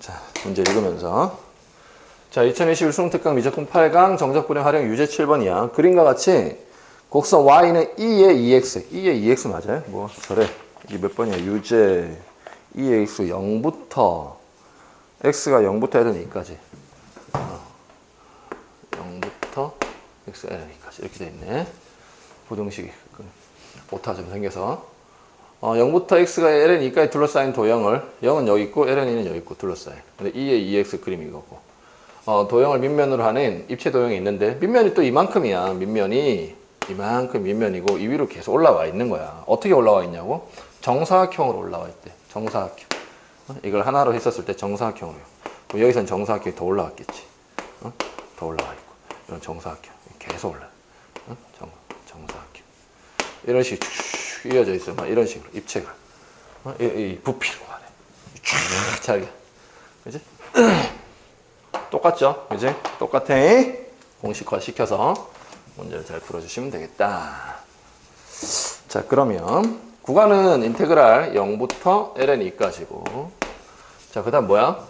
자, 문제 읽으면서. 자, 2021 수능 특강 미적분 8강 정적분의 활용 유제 7번이야. 그림과 같이 곡선 y는 2의 2x. 2의 2x 맞아요? 뭐, 저래. 이게 몇 번이야? 유제 2의 x 0부터 x가 0부터 l은 2까지. 어. 0부터 x, l은 2까지. 이렇게 돼 있네. 부등식이 오타 좀 생겨서. 어, 0부터 x가 ln 2까지 둘러싸인 도형을 0은 여기 있고 ln 2는 여기 있고 둘러싸여. 근데 2의 2x 그림이 이거고. 어, 도형을 밑면으로 하는 입체 도형이 있는데 밑면이 또 이만큼이야. 밑면이 이만큼 밑면이고 이 위로 계속 올라와 있는 거야. 어떻게 올라와 있냐고? 정사각형으로 올라와 있대. 정사각형. 어? 이걸 하나로 했었을 때 정사각형으로. 여기선 정사각형이 더 올라왔겠지. 어? 더 올라와 있고. 이런 정사각형. 계속 올라. 어? 정, 정사각형. 이런 식으로 쭉 이어져 있어. 막 이런 식으로 입체가. 어? 이, 이 부피로 하네. 쫙 잘게. 그지? 똑같죠? 그지? 똑같아. 공식화 시켜서 문제를 잘 풀어주시면 되겠다. 자, 그러면 구간은 인테그랄 0부터 ln 2까지고 자, 그 다음 뭐야?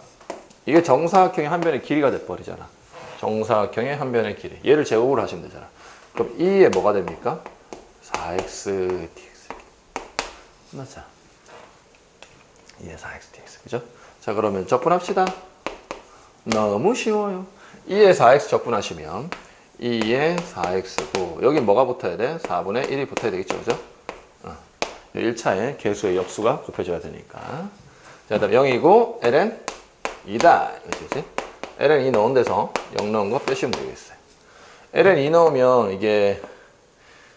이게 정사각형의 한 변의 길이가 돼버리잖아. 정사각형의 한 변의 길이. 얘를 제곱을 하시면 되잖아. 그럼 2에 뭐가 됩니까? 4x dx. 끝났잖아. 2에 4x dx. 그죠? 자, 그러면 적분합시다. 너무 쉬워요. 2에 4x 적분하시면 2에 4x고 여기 뭐가 붙어야 돼? 4분의 1이 붙어야 되겠죠. 그죠? 어. 1차에 개수의 역수가 곱해져야 되니까. 자, 그다음 0이고 ln 2다. 이거지. ln 2 넣은 데서 0 넣은 거 빼시면 되겠어요. ln 2 넣으면 이게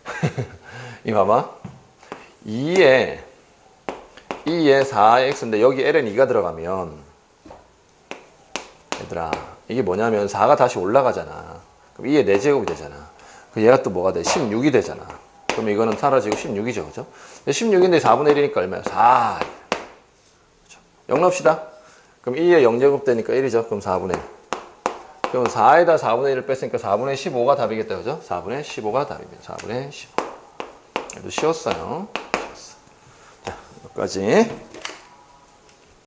이 봐봐. 2에 2에 4x인데 여기 ln 2가 들어가면 얘들아 이게 뭐냐면 4가 다시 올라가잖아. 그럼 2의 4제곱이 되잖아. 그 얘가 또 뭐가 돼? 16이 되잖아. 그럼 이거는 사라지고 16이죠. 그죠? 16인데 4분의 1이니까 얼마야? 4 그죠? 0 넣읍시다. 그럼 2에 0제곱 되니까 1이죠. 그럼 4분의 1 그럼 4에다 4분의 1을 뺐으니까 4분의 15가 답이겠다. 그죠? 4분의 15가 답입니다. 4분의 15 그래도 쉬웠어요 여기까지